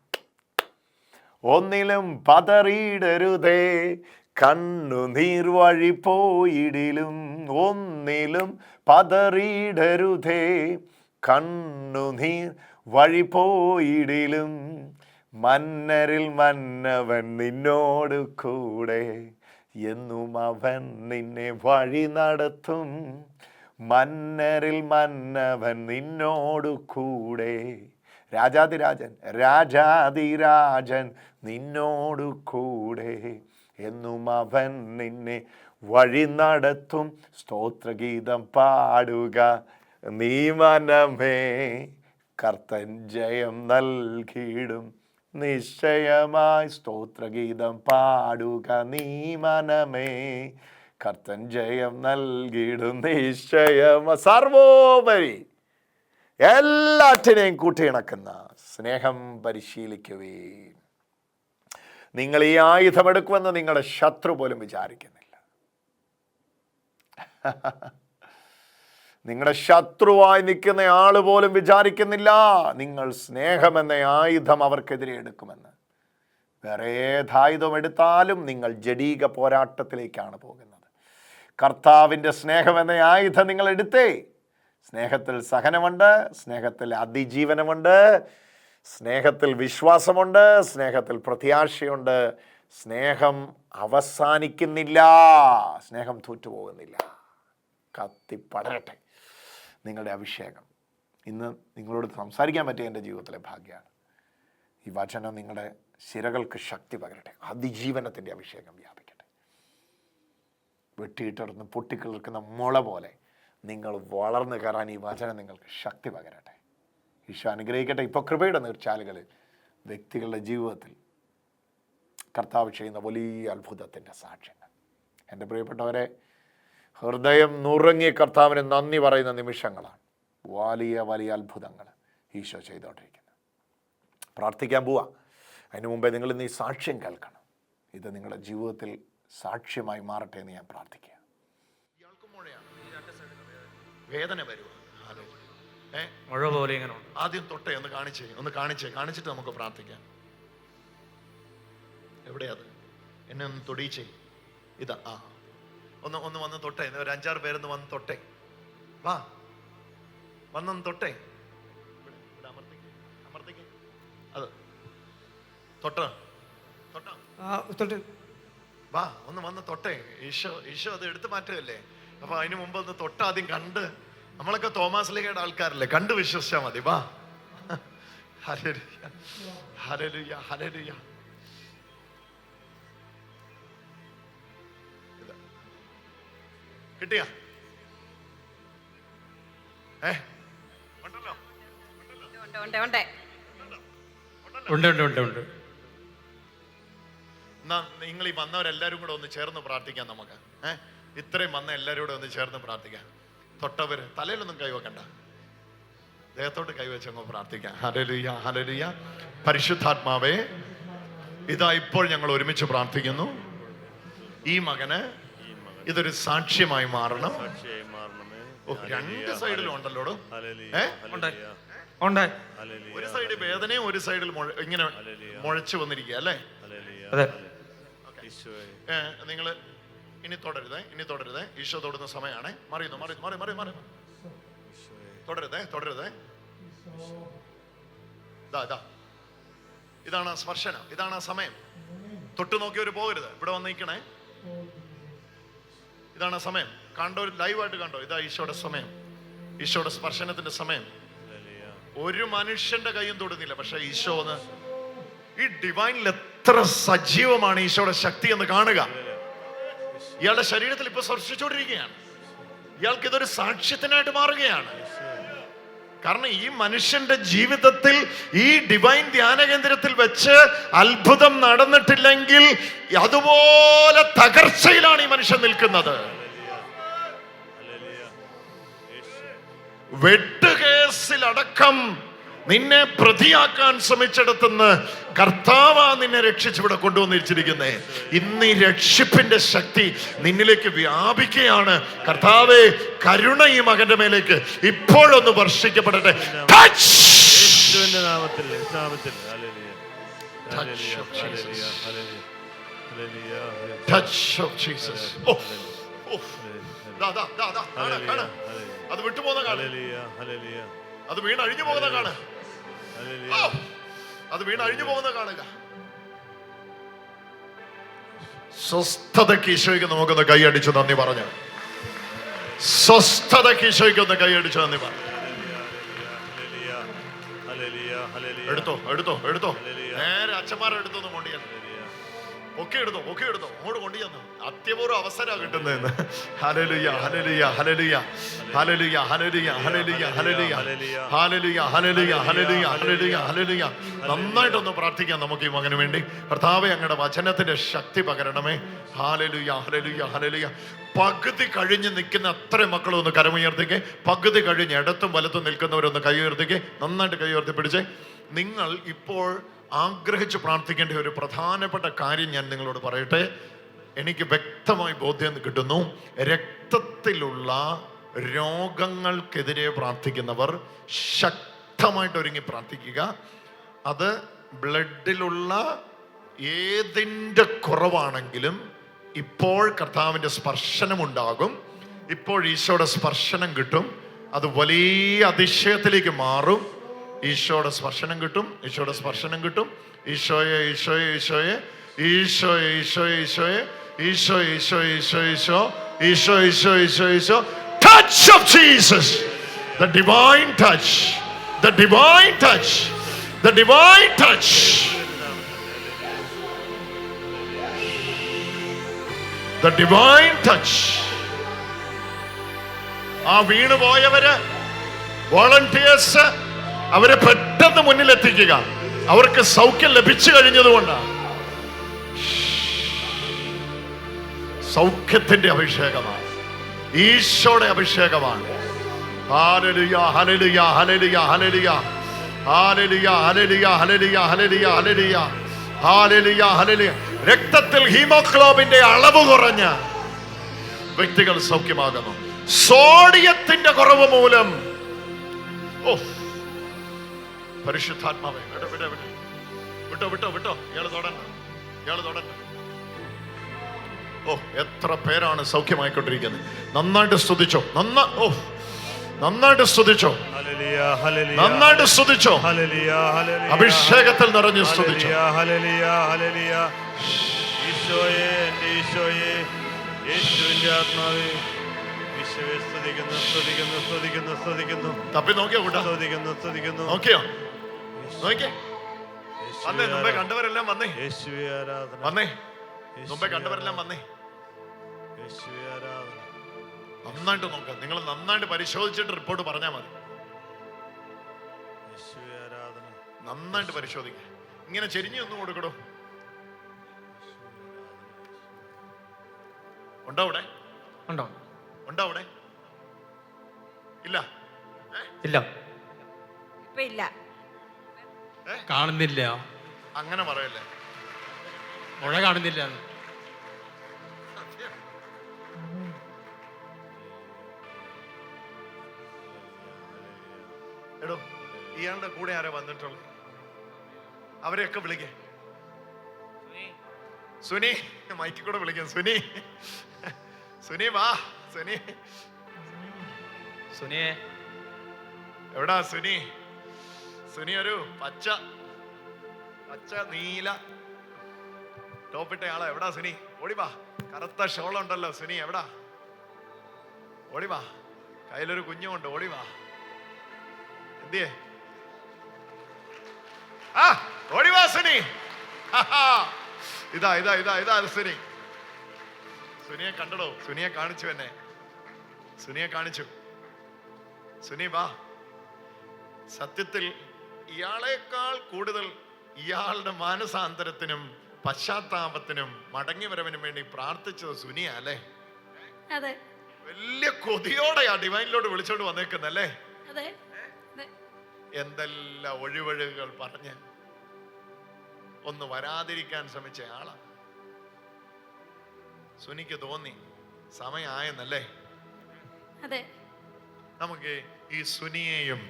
ഒന്നിലും പതറിയിടരുതേ. കണ്ണുനീർ വഴി പോയിടിലും ഒന്നിലും പതറിയിടരുതേ. കണ്ണുനീർ വഴി പോയിടിലും മന്നരിൽ മന്നവൻ നിന്നോട് കൂടെ. എന്നും അവൻ നിന്നെ വഴി നടത്തും. മന്നരിൽ മന്നവൻ നിന്നോട് കൂടെ. രാജാതിരാജൻ രാജാതിരാജൻ നിന്നോട് കൂടെ. എന്നും അവൻ നിന്നെ വഴി നടത്തും. സ്തോത്രഗീതം പാടുക. നീ മനമേ കർത്തൻ ജയം നൽകിയിടും. നിശ്ചയമായി സ്തോത്രഗീതം പാടുക. നീ മനമേ കർത്തൻ ജയം നൽകിയിടും. നിശ്ചയമ. സർവോപരി എല്ലാറ്റിനെയും കൂട്ടിയിണക്കുന്ന സ്നേഹം പരിശീലിക്കുവേ നിങ്ങൾ ഈ ആയുധമെടുക്കുമെന്ന് നിങ്ങളുടെ ശത്രു പോലും വിചാരിക്കുന്നില്ല. നിങ്ങളുടെ ശത്രുവായി നിൽക്കുന്ന ആൾ പോലും വിചാരിക്കുന്നില്ല. നിങ്ങൾ സ്നേഹമെന്ന ആയുധം അവർക്കെതിരെ എടുക്കുമെന്ന്. വേറെ ഏതായുധം എടുത്താലും നിങ്ങൾ ജഡീക പോരാട്ടത്തിലേക്കാണ് പോകുന്നത്. കർത്താവിന്റെ സ്നേഹമെന്ന ആയുധം നിങ്ങൾ എടുത്തേ. സ്നേഹത്തിൽ സഹനമുണ്ട് സ്നേഹത്തിൽ അതിജീവനമുണ്ട്. സ്നേഹത്തിൽ വിശ്വാസമുണ്ട് സ്നേഹത്തിൽ പ്രത്യാശയുണ്ട്. സ്നേഹം അവസാനിക്കുന്നില്ല. സ്നേഹം തോറ്റുപോകുന്നില്ല. കത്തിപ്പടരട്ടെ. നിങ്ങളുടെ അഭിഷേകം. ഇന്ന് നിങ്ങളോട് സംസാരിക്കാൻ പറ്റിയ എന്റെ ജീവിതത്തിലെ ഭാഗ്യമാണ്. ഈ വചനം നിങ്ങളുടെ ശിരകൾക്ക് ശക്തി പകരട്ടെ. അതിജീവനത്തിന്റെ അഭിഷേകം വ്യാപിക്കട്ടെ. വെട്ടിയിട്ടിറന്ന് പൊട്ടിക്കിളിർക്കുന്ന മുള പോലെ നിങ്ങൾ വളർന്നു കയറാൻ ഈ വചനം നിങ്ങൾക്ക് ശക്തി പകരട്ടെ. ഈശോ അനുഗ്രഹിക്കട്ടെ. ഇപ്പോൾ കൃപയുടെ നീർച്ചാലുകളിൽ വ്യക്തികളുടെ ജീവിതത്തിൽ കർത്താവ് ചെയ്യുന്ന വലിയ അത്ഭുതത്തിന്റെ സാക്ഷ്യങ്ങൾ. എന്റെ പ്രിയപ്പെട്ടവരെ ഹൃദയം നുറങ്ങിയ കർത്താവിന് നന്ദി പറയുന്ന നിമിഷങ്ങളാണ്. വലിയ വലിയ അത്ഭുതങ്ങൾ ഈശോ ചെയ്തുകൊണ്ടിരിക്കുന്നത്. പ്രാർത്ഥിക്കാൻ പോവാ. അതിനു മുമ്പേ നിങ്ങൾ ഇന്ന് ഈ സാക്ഷ്യം കേൾക്കണം. ഇത് നിങ്ങളുടെ ജീവിതത്തിൽ സാക്ഷ്യമായി മാറട്ടെ എന്ന് ഞാൻ പ്രാർത്ഥിക്കുക വേദന വരുമോ ഏ മഴ പോലെ ഇങ്ങനെ ആദ്യം തൊട്ടേ ഒന്ന് കാണിച്ചേ ഒന്ന് കാണിച്ചേ കാണിച്ചിട്ട് നമുക്ക് പ്രാർത്ഥിക്കാം. എവിടെയാത് എന്നെ ഒന്ന് തൊടിയിച്ചേ. ഇതാ ആ. ഒന്ന് ഒന്ന് വന്ന് തൊട്ടേ ഒരു അഞ്ചാറ് പേരൊന്ന് വന്ന് തൊട്ടേ. വാ. വന്നൊന്ന് തൊട്ടേ. അത്. വാ ഒന്ന് വന്ന് തൊട്ടേ. ഈശോ ഈശോ അത് എടുത്തു മാറ്റുകയല്ലേ? അപ്പൊ അതിനു മുമ്പ് ഒന്ന് തൊട്ട ആദ്യം കണ്ട് നമ്മളൊക്കെ തോമസ് ലീഗയുടെ ആൾക്കാരല്ലേ? കണ്ടു വിശ്വസിച്ചാൽ മതി. വാ. കിട്ടിയ? നിങ്ങൾ ഈ വന്നവരെല്ലാരും കൂടെ ഒന്ന് ചേർന്ന് പ്രാർത്ഥിക്കാം നമുക്ക്. ഏഹ് ഇത്രയും വന്ന എല്ലാരും കൂടെ ഒന്ന് ചേർന്ന് പ്രാർത്ഥിക്കാം. തൊട്ടവര് തലയിലൊന്നും കൈവെക്കണ്ട ദേഹത്തോട്ട് കൈവച്ചങ്ങ് പ്രാർത്ഥിക്കാം. ഹലലുയ ഹലലുയ പരിശുദ്ധാത്മാവേ ഇതാ ഇപ്പോൾ ഞങ്ങൾ ഒരുമിച്ച് പ്രാർത്ഥിക്കുന്നു. ഈ മകന് ഇതൊരു സാക്ഷ്യമായി മാറണം. ഓ, രണ്ട് സൈഡിലും ഉണ്ടല്ലോ ഉണ്ട്. ഒരു സൈഡ് വേദനയും ഒരു സൈഡിൽ ഇങ്ങനെ മുഴച്ചു വന്നിരിക്കുക അല്ലേ? നിങ്ങൾ അതെ. ഈശോയെ. നിങ്ങൾ ഇനി തുടരുതേ ഇനി തുടരുതേ. ഈശോ തൊടുന്ന സമയമാണ്. മറിയുന്നു മറിയുന്നു മറി മറി മറി തുടരുതേ തുടരുതേ. ഇതാ ഇതാ ഇതാണ് സ്പർശനം ഇതാണ് ആ സമയം. തൊട്ടു നോക്കിയവർ പോകരുത്. ഇവിടെ വന്ന് നിൽക്കണേ ഇതാണ് സമയം. കണ്ടോ ലൈവായിട്ട് കണ്ടോ? ഇതാ ഈശോയുടെ സമയം. ഈശോയുടെ സ്പർശനത്തിന്റെ സമയം. ഒരു മനുഷ്യന്റെ കൈയും തൊടുന്നില്ല. പക്ഷെ ഈശോ ഒന്ന് ഈ ഡിവൈനിൽ എത്ര സജീവമാണ് ഈശോയുടെ ശക്തി എന്ന് കാണുക. ഇയാളുടെ ശരീരത്തിൽ ഇപ്പൊ സ്പർശിച്ചുകൊണ്ടിരിക്കുകയാണ്. ഇയാൾക്ക് ഇതൊരു സാക്ഷ്യത്തിനായിട്ട് മാറുകയാണ്. കാരണം ഈ മനുഷ്യന്റെ ജീവിതത്തിൽ ഈ ഡിവൈൻ ധ്യാന കേന്ദ്രത്തിൽ വെച്ച് അത്ഭുതം നടന്നിട്ടില്ലെങ്കിൽ അതുപോലെ തകർച്ചയിലാണ് ഈ മനുഷ്യൻ നിൽക്കുന്നത്. വെട്ടുകേസിലടക്കം നിന്നെ പ്രതിയാക്കാൻ ശ്രമിച്ചിടത്തുനിന്ന് കർത്താവാ നിന്നെ രക്ഷിച്ച് ഇവിടെ കൊണ്ടുവന്നിരിച്ചിരിക്കുന്നേ. ഇന്ന് ഈ രക്ഷിപ്പിന്റെ ശക്തി നിന്നിലേക്ക് വ്യാപിക്കുകയാണ്. കർത്താവെ കരുണ ഈ മകന്റെ മേലേക്ക് ഇപ്പോഴൊന്ന് വർഷിക്കപ്പെടട്ടെ. അത് വിട്ടുപോകുന്ന അത് വീണഴിഞ്ഞു പോകുന്ന കാണാ അത് വീണ് അഴിഞ്ഞു പോകുന്ന കാണുക സ്വസ്ഥതയ്ക്ക് ഈശോയ്ക്ക് നമുക്കൊന്ന് കൈയടിച്ച് നന്ദി പറഞ്ഞു. സ്വസ്ഥതയ്ക്ക് ഈശോയ്ക്ക് ഒന്ന് കൈയടിച്ചു നന്ദി പറഞ്ഞു. എടുത്തോ എടുത്തോ എടുത്തോ. നേരെ അച്ഛന്മാരെ എടുത്തൊന്നും കൊണ്ടുചെന്നു ഒക്കെ എടുത്തോ ഒക്കെ എടുത്തോ അങ്ങോട്ട് കൊണ്ടുചെന്നു അത്യപൂർവ അവസരമാണ് കിട്ടുന്നതെന്ന് ഹലലുയ ഹലലുയ ഹലലുയ ഹലലുയ ഹലലുയ ഹലലുയ ഹലലുയ ഹലലുയ ഹലലുയ ഹലലുയ ഹലലുയ ഹലലുയ നന്നായിട്ടൊന്ന് പ്രാർത്ഥിക്കാം നമുക്ക് ഈ മകന് വേണ്ടി. കർത്താവെ അങ്ങയുടെ വചനത്തിന്റെ ശക്തി പകരണമേ. ഹാലലുയ ഹലലുയ ഹലലുയ പകുതി കഴിഞ്ഞ് നിൽക്കുന്ന അത്രയും മക്കളും ഒന്ന് കരമുയർത്തിക്കേ. പകുതി കഴിഞ്ഞ് ഇടത്തും വലത്തും നിൽക്കുന്നവരൊന്ന് കൈ ഉയർത്തിക്കേ. നന്നായിട്ട് കൈ ഉയർത്തി പിടിച്ചേ. നിങ്ങൾ ഇപ്പോൾ ആഗ്രഹിച്ച് പ്രാർത്ഥിക്കേണ്ട ഒരു പ്രധാനപ്പെട്ട കാര്യം ഞാൻ നിങ്ങളോട് പറയട്ടെ. എനിക്ക് വ്യക്തമായി ബോധ്യം കിട്ടുന്നു. രക്തത്തിലുള്ള രോഗങ്ങൾക്കെതിരെ പ്രാർത്ഥിക്കുന്നവർ ശക്തമായിട്ട് ഒരുങ്ങി പ്രാർത്ഥിക്കുക. അത് ബ്ലഡിലുള്ള ഏതിന്റെ കുറവാണെങ്കിലും ഇപ്പോൾ കർത്താവിന്റെ സ്പർശനമുണ്ടാകും. ഇപ്പോൾ ഈശോയുടെ സ്പർശനം കിട്ടും. അത് വലിയ അതിശയത്തിലേക്ക് മാറും. ഈശോയുടെ സ്പർശനം കിട്ടും ഈശോയുടെ സ്പർശനം കിട്ടും. ഈശോയെ ഈശോയെ ഈശോയെ ഈശോയെ ഈശോയെ ഈശോയെ Isho Isho Isho Isho Isho Isho Isho Isho. Touch of Jesus the divine touch the divine touch the divine touch the divine touch ആ വീണ് പോയവര് വോളണ്ടിയേഴ്സ് അവരെ പെട്ടെന്ന് മുന്നിലെത്തിക്കുക. അവർക്ക് സൗഖ്യം ലഭിച്ചു കഴിഞ്ഞതുകൊണ്ടാണ്. സൗഖ്യത്തിന്റെ അഭിഷേകമാണ്. ഈശോയുടെ അഭിഷേകമാണ്. രക്തത്തിൽ ഹീമോഗ്ലോബിന്റെ അളവ് കുറഞ്ഞ വ്യക്തികൾ സൗഖ്യമാകുന്നു. സോഡിയത്തിന്റെ കുറവ് മൂലം. ഓ പരിശുദ്ധാത്മാവേ വിടോ വിടോ വിടോ. വിട്ടോ വിട്ടോ വിട്ടോ. ഇയാൾ തൊടണ്ട. ഇയാൾ തൊടണ്ട. ഓ എത്ര പേരാണ് സൗഖ്യമായിക്കൊണ്ടിരിക്കുന്നത്. നന്നായിട്ട് സ്തുതിച്ചോ. നന്ന ഓ നന്നായിട്ട് സ്തുതിച്ചോ. നന്നായിട്ട് സ്തുതിച്ചോ. അഭിഷേകത്തിൽ നിറഞ്ഞ് സ്തുതിച്ചോ. ഈശോയെ എന്റെ ഈശോയെ. യേശുവിന്റെ ആത്മാവേ. തപ്പി നോക്കിയോ കൂട്ടാ? നോക്കിയോ? നോക്കിയേ. വന്നേ യേശുവേ മുമ്പേ കണ്ടവരെല്ലാം വന്നേ. യേശുവേ ആരാധന. വന്നേ. യേശുവേ മുമ്പേ കണ്ടവരെല്ലാം വന്നേ. യേശുവേ ആരാധന. നന്നായിട്ട് നോക്ക. നിങ്ങൾ നന്നായിട്ട് പരിശോധിച്ചിട്ട് റിപ്പോർട്ട് പറഞ്ഞാൽ മതി. യേശുവേ ആരാധന. നന്നായിട്ട് പരിശോധിക്കുക ഇങ്ങനെ ചെരിഞ്ഞു ഒന്നും കൊടുക്കടോ. ഉണ്ടോ അവിടെ? ഉണ്ടോ? ഉണ്ടോ അവിടെ? ഇല്ല. ഇല്ല. ഇപ്പൊ ഇല്ല. കാണുന്നില്ല. അങ്ങനെ പറയല്ലേ? മുഴ കാണുന്നില്ല. എടോ ഇയാളുടെ കൂടെ ആരാ വന്നിട്ടുള്ളത്? അവരെയൊക്കെ വിളിക്കേ. സുനി. മൈക്കി കൂടെ വിളിക്കാം. സുനി. സുനി വാ. സുനി. സുനിയെ. എവിടാ സുനി? സുനി ഒരു പച്ച പച്ച നീല. ടോപ്പിട്ട ആളാ എവിടാ സുനി? ഓടിവാ കറുത്ത ഷോളുണ്ടല്ലോ സുനി എവിടാ? ഓടിവാ കയ്യിലൊരു കുഞ്ഞുമുണ്ട് ഓടിവാ എന്തിയേ? ആ ഓടിവാ സുനി. ഇതാ ഇതാ ഇതാ ഇതാ സുനി. സുനിയെ കണ്ടടോ. സുനിയെ കാണിച്ചു എന്നെ. സുനിയെ കാണിച്ചു. സുനി വാ. സത്യത്തിൽ ഇയാളെക്കാൾ കൂടുതൽ ഇയാളുടെ മാനസാന്തരത്തിനും പശ്ചാത്താപത്തിനും മടങ്ങി വരവിനും വേണ്ടി പ്രാർത്ഥിച്ചത് സുനിയ അല്ലേ? അതെ. വലിയ കൊതിയോടെയാ ഡിവൈനിലോട്ട് വിളിച്ചോണ്ട് വന്നേക്കുന്നല്ലേ. എന്തെല്ലാം ഒഴിവഴുകൾ പറഞ്ഞ് ഒന്ന് വരാതിരിക്കാൻ ശ്രമിച്ച ആളാ. സുനിക്ക് തോന്നി സമയമായെന്നല്ലേ അതെ. നമുക്ക് ഈ സുനിയെയും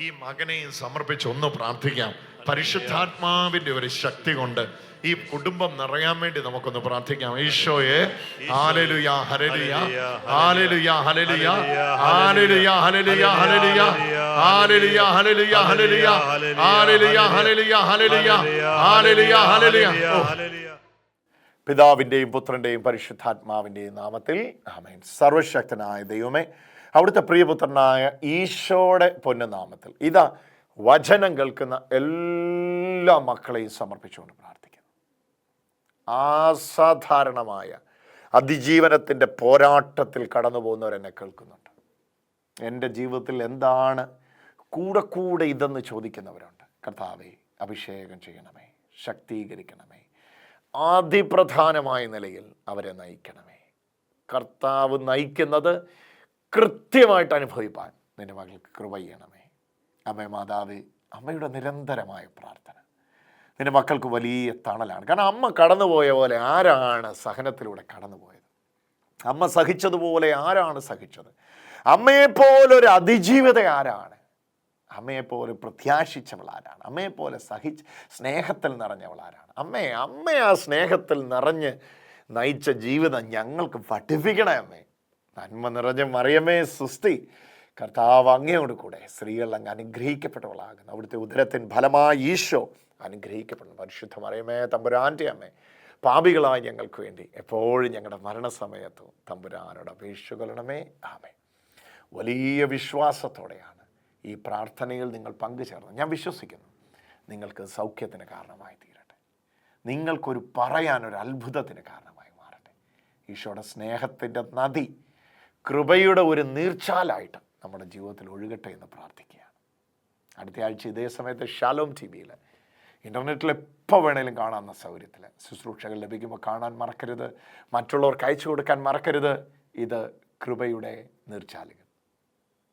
ഈ മകനെയും സമർപ്പിച്ച് ഒന്ന് പ്രാർത്ഥിക്കാം. പരിശുദ്ധാത്മാവിന്റെ ഒരു ശക്തി കൊണ്ട് ഈ കുടുംബം നിറയാൻ വേണ്ടി നമുക്കൊന്ന് പ്രാർത്ഥിക്കാം. ഈശോയെ പിതാവിന്റെയും പുത്രന്റെയും പരിശുദ്ധാത്മാവിന്റെയും ഹലലുയ ഹാലലുയ ഹലലുയ ഹലലുയ ഹാലലുയ ഹലലുയ ഹലലുയ ഹാലലുയ ഹലലുയ ഹലലുയ ഹാലലുയ ഹലലുയ ഓ. ഹല്ലേലൂയ. പിതാവിന്റെയും പുത്രന്റെയും പരിശുദ്ധാത്മാവിന്റെയും നാമത്തിൽ ആമേൻ. സർവശക്തനായ ദൈവമേ അവിടുത്തെ പ്രിയപുത്രനായ ഈശോയുടെ പൊന്നുനാമത്തിൽ. ഇതാ വചനം കേൾക്കുന്ന എല്ലാ മക്കളെയും സമർപ്പിച്ചുകൊണ്ട് പ്രാർത്ഥിക്കുന്നു. അസാധാരണമായ അതിജീവനത്തിന്റെ പോരാട്ടത്തിൽ കടന്നു പോകുന്നവരെന്നെ കേൾക്കുന്നുണ്ട്. എന്റെ ജീവിതത്തിൽ എന്താണ് കൂടെ കൂടെ ഇതെന്ന് ചോദിക്കുന്നവരുണ്ട്. കർത്താവെ അഭിഷേകം ചെയ്യണമേ ശക്തീകരിക്കണമേ അതിപ്രധാനമായ നിലയിൽ അവരെ നയിക്കണമേ. കർത്താവ് നയിക്കുന്നത് കൃത്യമായിട്ട് അനുഭവിപ്പാൻ നിന്റെ മകൾക്ക് കൃപ ചെയ്യണമേ. അമ്മ മാതാവ് അമ്മയുടെ നിരന്തരമായ പ്രാർത്ഥന. നിന്റെ മക്കൾക്ക് വലിയ തണലാണ്. കാരണം അമ്മ കടന്നുപോയ പോലെ ആരാണ് സഹനത്തിലൂടെ കടന്നുപോയത്? അമ്മ സഹിച്ചതുപോലെ ആരാണ് സഹിച്ചത്? അമ്മയെപ്പോലൊരു അതിജീവിത ആരാണ്? അമ്മയെപ്പോലെ പ്രത്യാശിച്ചവൾ ആരാണ്? അമ്മയെപ്പോലെ സഹിച്ച് സ്നേഹത്തിൽ നിറഞ്ഞവൾ ആരാണ്? അമ്മയെ അമ്മയെ ആ സ്നേഹത്തിൽ നിറഞ്ഞ് നയിച്ച ജീവിതം ഞങ്ങൾക്ക് പഠിപ്പിക്കണേ അമ്മേ നന്മ നിറഞ്ഞ മറിയമേ സുസ്തി കർത്താവ് അങ്ങയോട് കൂടെ സ്ത്രീകൾ അങ്ങ് അനുഗ്രഹിക്കപ്പെട്ടവളാകുന്നു. അവിടുത്തെ ഉദരത്തിൻ ഫലമായി ഈശോ അനുഗ്രഹിക്കപ്പെടുന്നു. പരിശുദ്ധ മറിയമേ തമ്പുരാന്റെ അമ്മേ പാപികളായ ഞങ്ങൾക്ക് വേണ്ടി എപ്പോഴും ഞങ്ങളുടെ മരണസമയത്തും തമ്പുരാനോട് അപേക്ഷകളണമേ ആമേ വലിയ വിശ്വാസത്തോടെയാണ് ഈ പ്രാർത്ഥനയിൽ നിങ്ങൾ പങ്കുചേർന്നത്. ഞാൻ വിശ്വസിക്കുന്നു നിങ്ങൾക്ക് സൗഖ്യത്തിന് കാരണമായി തീരട്ടെ. നിങ്ങൾക്കൊരു പറയാനൊരു അത്ഭുതത്തിന് കാരണമായി മാറട്ടെ. ഈശോയുടെ സ്നേഹത്തിന്റെ നദി കൃപയുടെ ഒരു നീർച്ചാലായിട്ട് നമ്മുടെ ജീവിതത്തിൽ ഒഴുകട്ടെ എന്ന് പ്രാർത്ഥിക്കുകയാണ്. അടുത്ത ആഴ്ച ഇതേ സമയത്ത് ഷാലോം ടി വിയിൽ ഇന്റർനെറ്റിൽ എപ്പോൾ വേണേലും കാണാവുന്ന സൗകര്യത്തിൽ ശുശ്രൂഷകൾ ലഭിക്കുമ്പോൾ കാണാൻ മറക്കരുത് മറ്റുള്ളവർക്ക് അയച്ചു കൊടുക്കാൻ മറക്കരുത്. ഇത് കൃപയുടെ നീർച്ചാലുകൾ.